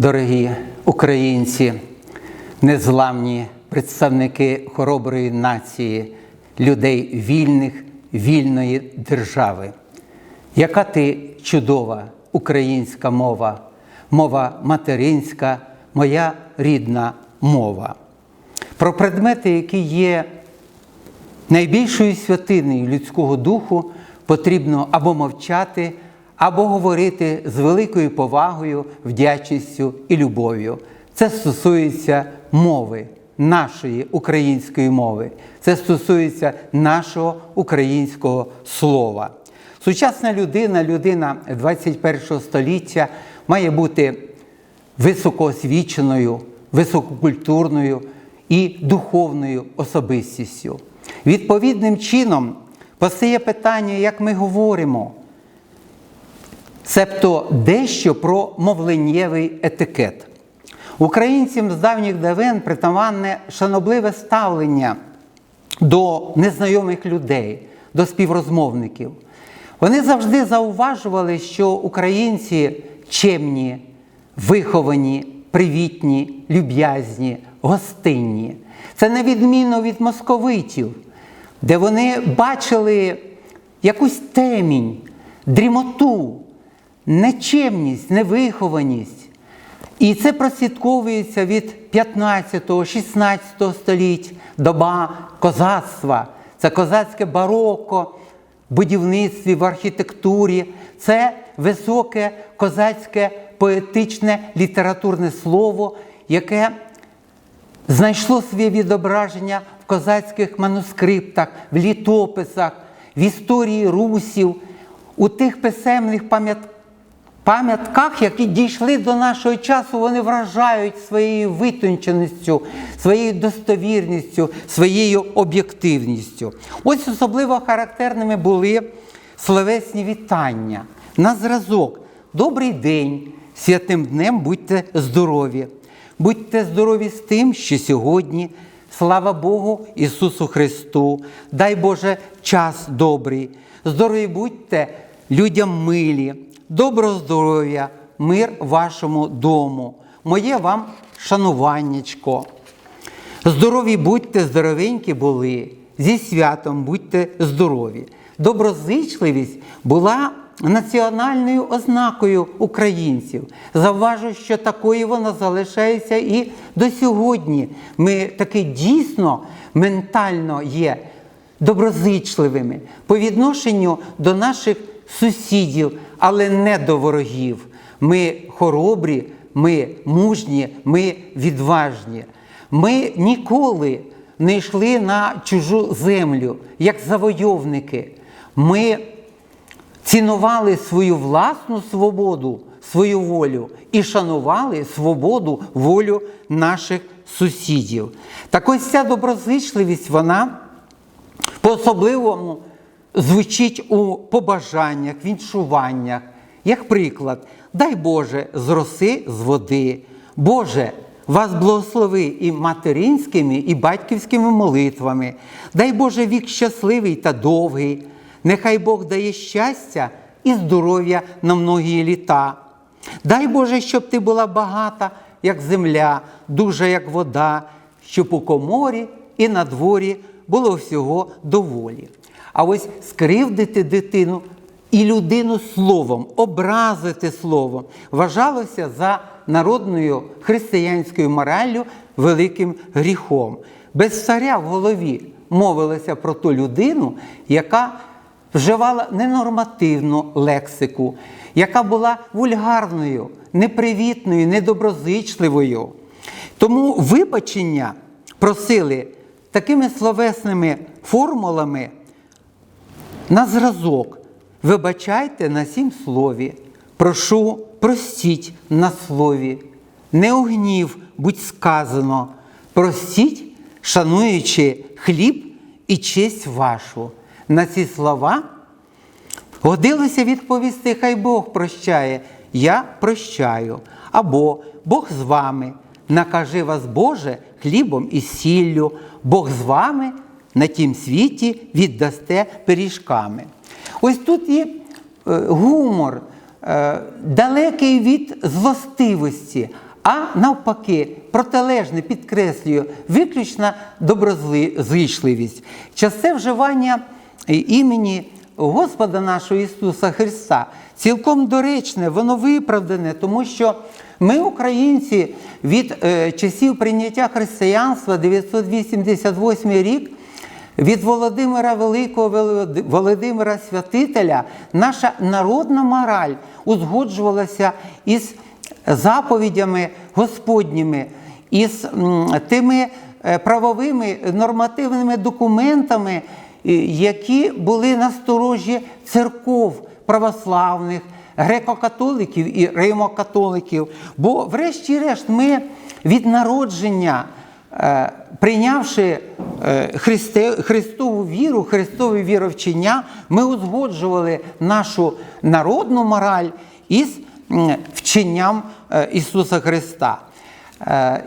Дорогі українці, незламні представники хороброї нації, людей вільних, вільної держави. Яка ти чудова українська мова, мова материнська, моя рідна мова. Про предмети, які є найбільшою святиною людського духу, потрібно або мовчати, або говорити з великою повагою, вдячністю і любов'ю. Це стосується мови, нашої української мови. Це стосується нашого українського слова. Сучасна людина, людина 21 століття має бути високоосвіченою, висококультурною і духовною особистістю. Відповідним чином постає питання, як ми говоримо, цебто дещо про мовленнєвий етикет. Українцям з давніх давен притаманне шанобливе ставлення до незнайомих людей, до співрозмовників. Вони завжди зауважували, що українці чемні, виховані, привітні, люб'язні, гостинні. Це на відміну від московитів, де вони бачили якусь темінь, дрімоту, нечемність, невихованість. І це прослідковується від 15-16 століть, доба козацтва, це козацьке бароко в будівництві, в архітектурі, це високе козацьке поетичне літературне слово, яке знайшло своє відображення в козацьких манускриптах, в літописах, в історії русів, у тих писемних пам'ятках. Пам'ятках, які дійшли до нашого часу, вони вражають своєю витонченістю, своєю достовірністю, своєю об'єктивністю. Ось особливо характерними були словесні вітання. На зразок. Добрий день, святим днем будьте здорові. Будьте здорові з тим, що сьогодні, слава Богу, Ісусу Христу, дай Боже час добрий. Здорові будьте людям милі. Доброго здоров'я, мир вашому дому, моє вам шануваннячко. Здорові будьте, здоровенькі були, зі святом будьте здорові. Доброзичливість була національною ознакою українців. Завважу, що такою вона залишається і до сьогодні. Ми таки дійсно ментально є доброзичливими по відношенню до наших сусідів, але не до ворогів. Ми хоробрі, ми мужні, ми відважні. Ми ніколи не йшли на чужу землю, як завойовники. Ми цінували свою власну свободу, свою волю і шанували свободу, волю наших сусідів. Так ось ця доброзичливість, вона по-особливому звучить у побажаннях, віншуваннях. Як приклад, дай Боже з роси з води. Боже, вас благослови і материнськими, і батьківськими молитвами. Дай Боже вік щасливий та довгий. Нехай Бог дає щастя і здоров'я на многі літа. Дай Боже, щоб ти була багата, як земля, дуже, як вода, щоб у коморі і на дворі було всього доволі. А ось скривдити дитину і людину словом, образити словом вважалося за народною християнською мораллю великим гріхом. Без царя в голові мовилося про ту людину, яка вживала ненормативну лексику, яка була вульгарною, непривітною, недоброзичливою. Тому вибачення просили такими словесними формулами на зразок. Вибачайте на сім слові, прошу, простіть на слові, не у гнів будь сказано, простіть, шануючи хліб і честь вашу. На ці слова годилося відповісти, хай Бог прощає, я прощаю, або Бог з вами, накажи вас, Боже, хлібом і сіллю, Бог з вами на тім світі віддасте пиріжками. Ось тут є е, гумор, е, далекий від злостивості, а навпаки, протилежне підкреслюю, виключна доброзичливість. Часте вживання імені Господа нашого Ісуса Христа цілком доречне, воно виправдане, тому що ми, українці, від е, часів прийняття християнства 988 рік. Від Володимира Великого Володи- Володимира Святителя наша народна мораль узгоджувалася із заповідями Господніми, із тими е, правовими нормативними документами, е, які були на сторожі церков православних, греко-католиків і римокатоликів. Бо, врешті-решт, ми від народження. Е, Прийнявши е, Христову віру, Христове віровчення, ми узгоджували нашу народну мораль із вченням е, Ісуса Христа.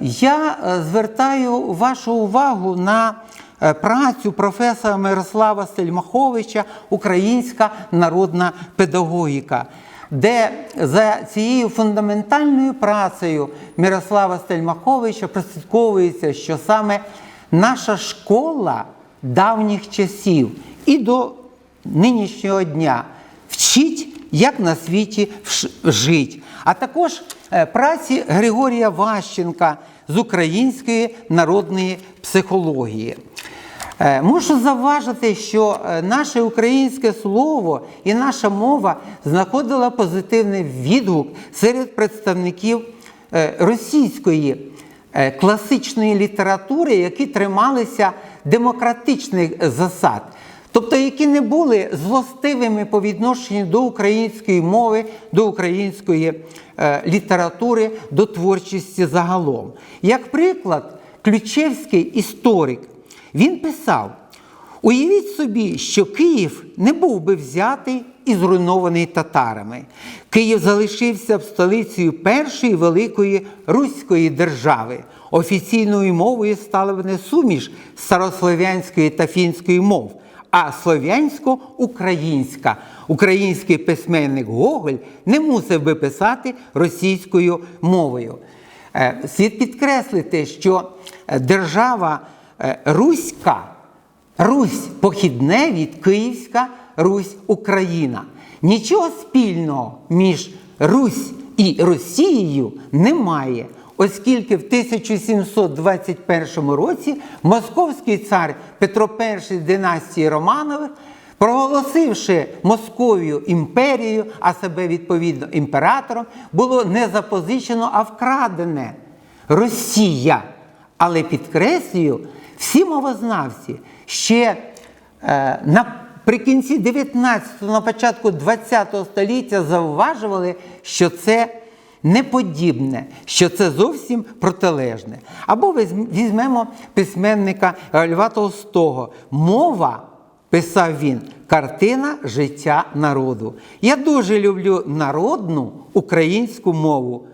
Я звертаю вашу увагу на працю професора Мирослава Стельмаховича Українська народна педагогіка де за цією фундаментальною працею Мирослава Стельмаховича прослідковується, що саме наша школа давніх часів і до нинішнього дня вчить, як на світі жить. А також е, праці Григорія Ващенка з української народної психології. Е, Мушу завважити, що е, наше українське слово і наша мова знаходила позитивний відгук серед представників е, російської класичної літератури, які трималися демократичних засад. Тобто, які не були злостивими по відношенню до української мови, до української літератури, до творчості загалом. Як приклад, Ключевський історик він писав: уявіть собі, що Київ не був би взятий і зруйнований татарами. Київ залишився б столицею першої великої руської держави. Офіційною мовою стала б не суміш старослов'янської та фінської мов, а слов'янсько-українська. Український письменник Гоголь не мусив би писати російською мовою. Е, Слід підкреслити, що е, держава Руська, Русь похідне від Київська Русь Україна. Нічого спільного між Русь і Росією немає, оскільки в 1721 році московський цар Петро І династії Романових Проголосивши Московію імперією, а себе відповідно імператором, було не запозичено, а вкрадене Росія. Але підкреслюю, всі мовознавці ще е, наприкінці 19-го, на початку 20-го століття зауважували, що це неподібне, що це зовсім протилежне. Або візьмемо письменника Льва Толстого. Мова писав він картина життя народу. Я дуже люблю народну українську мову,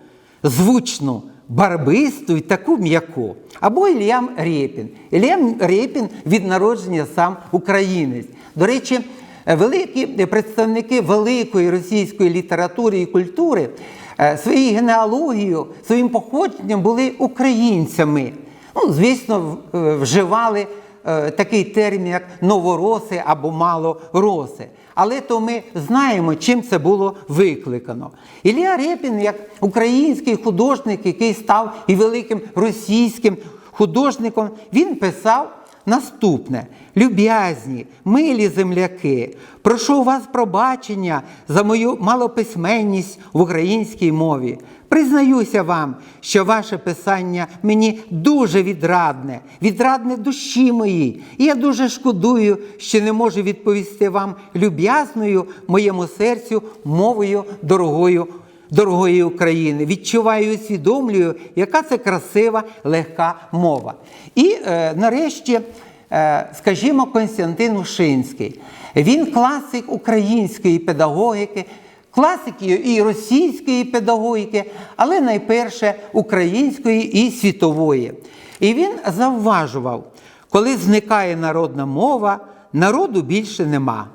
звучну, барбисту і таку м'яку. Або Ілля Рєпін. Ілля Рєпін від народження сам українець. До речі, великі представники великої російської літератури і культури е, своєю генеалогією, своїм походженням були українцями. Ну, звісно, е, вживали такий термін, як новороси або малороси. Але то ми знаємо, чим це було викликано. Ілля Репін, як український художник, який став і великим російським художником, він писав наступне: люб'язні, милі земляки, прошу вас пробачення за мою малописьменність в українській мові. Признаюся вам, що ваше писання мені дуже відрадне, відрадне душі моїй. І я дуже шкодую, що не можу відповісти вам люб'язною моєму серцю мовою дорогою. Дорогої України, відчуваю і усвідомлюю, яка це красива, легка мова. І е, нарешті, е, скажімо, Константин Ушинський. Він класик української педагогіки, класики і російської педагогіки, але найперше української і світової. І він завважував, коли зникає народна мова, народу більше нема.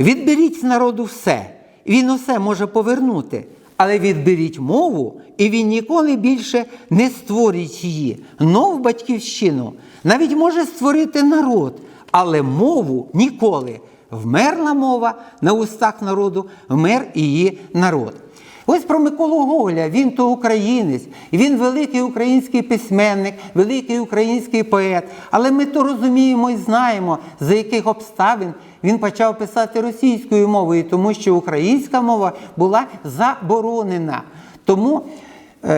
Відберіть з народу все, він усе може повернути, Але відберіть мову, і він ніколи більше не створить її. Нову батьківщину навіть може створити народ, але мову ніколи. Вмерла мова на устах народу, вмер її народ. Ось про Миколу Гоголя, він то українець, він великий український письменник, великий український поет. Але ми то розуміємо і знаємо, за яких обставин він почав писати російською мовою, тому що українська мова була заборонена. Тому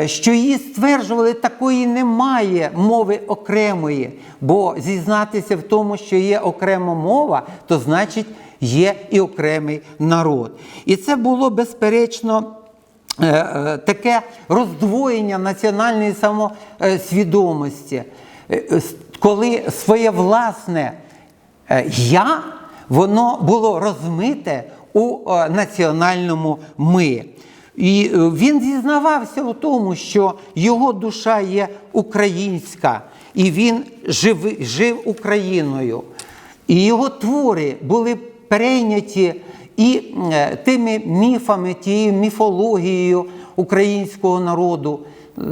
що її стверджували, такої немає мови окремої, бо зізнатися в тому, що є окрема мова, то значить є і окремий народ. І це було безперечно. е, е, Таке роздвоєння національної самосвідомості, Е, е, коли своє власне е, я воно було розмите у е, національному ми. І е, він зізнавався у тому, що його душа є українська, і він жив, жив Україною. І його твори були перейняті і е, тими міфами, тією міфологією українського народу. Е,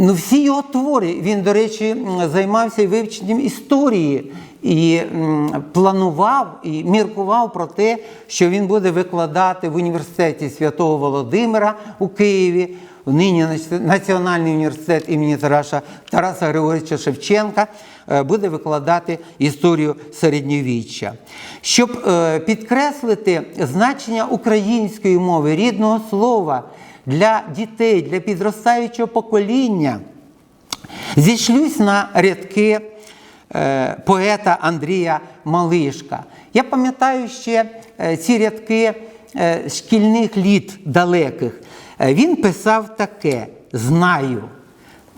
Ну, всі його твори. Він, до речі, займався вивченням історії і планував і міркував про те, що він буде викладати в університеті Святого Володимира у Києві. Нині Національний університет імені Тараса, Тараса Григоровича Шевченка е, буде викладати історію середньовіччя. Щоб е, підкреслити значення української мови, рідного слова для дітей, для підростаючого покоління, зійшлюсь на рядки поета Андрія Малишка. Я пам'ятаю ще е, ці рядки е, шкільних літ далеких. Е, Він писав таке: знаю,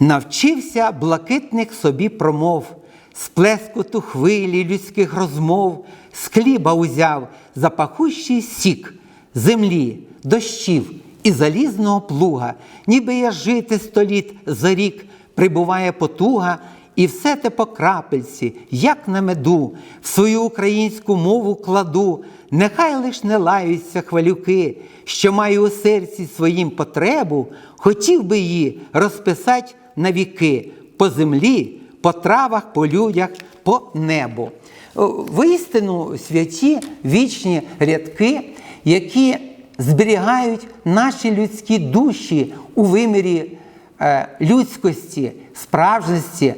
навчився блакитник собі промов, з плескоту хвилі людських розмов, з хліба узяв запахущий сік землі, дощів і залізного плуга, ніби я жити сто літ за рік прибуває потуга, і все те по крапельці, як на меду, в свою українську мову кладу, нехай лиш не лаються хвалюки, що маю у серці своїм потребу, хотів би її розписати на віки по землі, по травах, по людях, по небу. О, Воістину святі вічні рядки, які зберігають наші людські душі у вимірі е, людськості, справжності,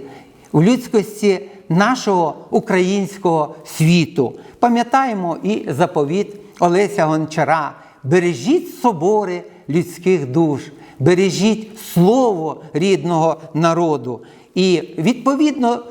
у людськості нашого українського світу. Пам'ятаємо і заповіт Олеся Гончара: бережіть собори людських душ, бережіть слово рідного народу. І відповідно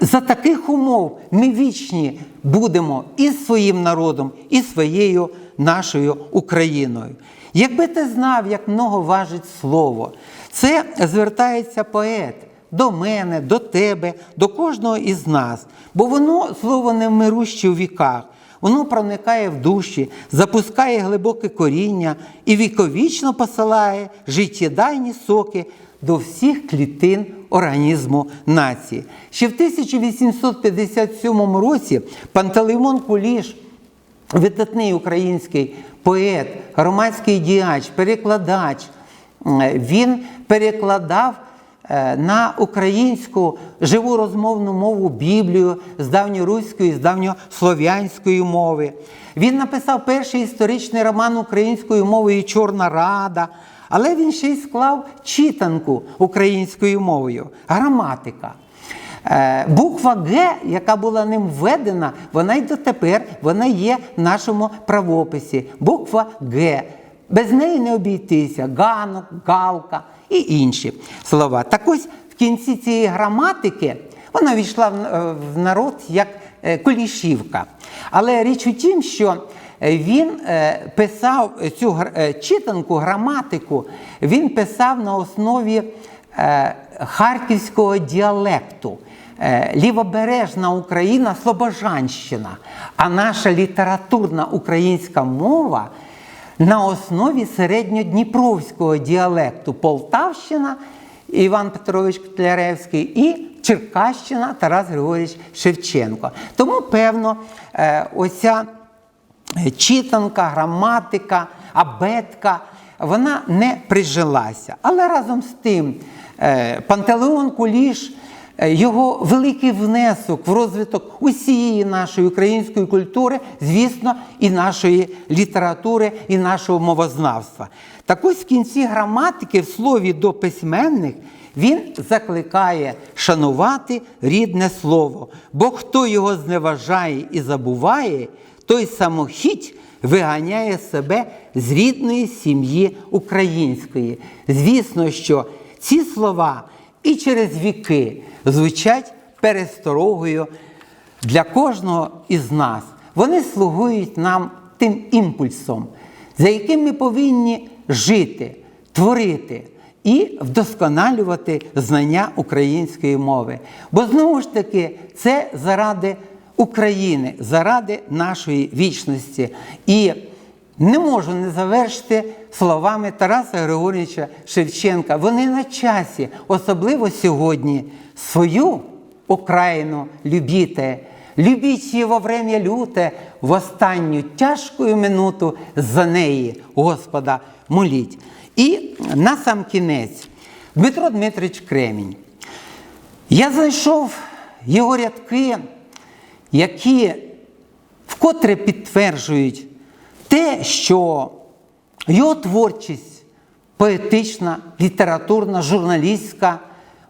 за таких умов ми вічні будемо і своїм народом, і своєю нашою Україною. Якби ти знав, як много важить слово, це звертається поет до мене, до тебе, до кожного із нас, бо воно слово невмируще у віках. Воно проникає в душі, запускає глибоке коріння і віковічно посилає життєдайні соки до всіх клітин організму нації. Ще в 1857 році Пантелеймон Куліш, видатний український поет, громадський діяч, перекладач, він перекладав на українську живу розмовну мову Біблію з давньоруської, з давньослов'янської мови. Він написав перший історичний роман українською мовою Чорна Рада. Але він ще й склав читанку українською мовою, граматика. Е, Буква Г, яка була ним введена, вона й дотепер вона є в нашому правописі. Буква Г. Без неї не обійтися. Ганок, галка і інші слова. Так ось в кінці цієї граматики вона війшла в- е, народ як е, колішівка. Але річ у тім, що е, він писав цю читанку, граматику, він писав на основі харківського діалекту. Лівобережна Україна Слобожанщина, а наша літературна українська мова на основі середньодніпровського діалекту Полтавщина Іван Петрович Котляревський і Черкащина Тарас Григорійович Шевченко. Тому, певно, е, оця читанка, граматика, абетка, вона не прижилася. Але разом з тим е, Пантелеон Куліш, е, його великий внесок в розвиток усієї нашої української культури, звісно, і нашої літератури, і нашого мовознавства. Так ось в кінці граматики в слові до письменних він закликає шанувати рідне слово, бо хто його зневажає і забуває, той самохідь виганяє себе з рідної сім'ї української. Звісно, що ці слова і через віки звучать пересторогою для кожного із нас. Вони слугують нам тим імпульсом, за яким ми повинні жити, творити і вдосконалювати знання української мови. Бо знову ж таки, це заради України, заради нашої вічності. І не можу не завершити словами Тараса Григорьовича Шевченка. Вони на часі, особливо сьогодні, свою Україну любіте. Любіть її во время люте, в останню тяжкую минуту за неї, Господа, моліть. І на сам кінець, Дмитро Дмитрич Кремінь. Я знайшов його рядки, які вкотре підтверджують те, що його творчість поетична, літературна, журналістська,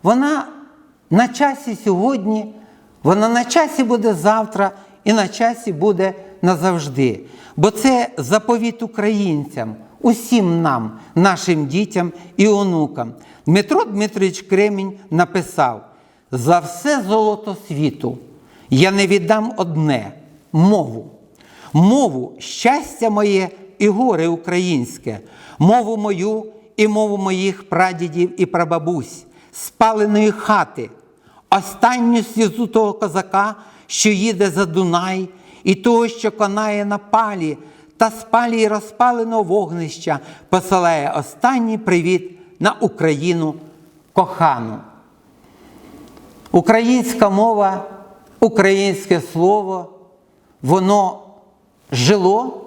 вона на часі сьогодні, вона на часі буде завтра і на часі буде назавжди. Бо це заповіт українцям, усім нам, нашим дітям і онукам. Дмитро Дмитрович Кремінь написав: за все золото світу я не віддам одне мову. Мову щастя моє і горе українське, мову мою і мову моїх прадідів і прабабусь, спаленої хати, останню слізу того козака, що їде за Дунай, і того, що конає на палі, та з палі й розпаленого вогнища посилає останній привіт на Україну кохану. Українська мова, українське слово, воно жило,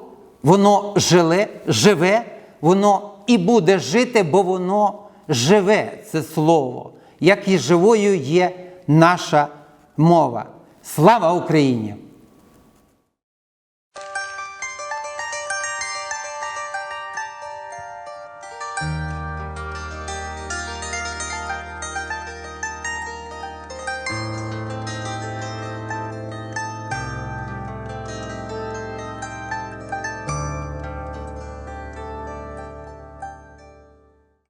воно жиле, живе, воно і буде жити, бо воно живе це слово, як і живою є наша мова. Слава Україні!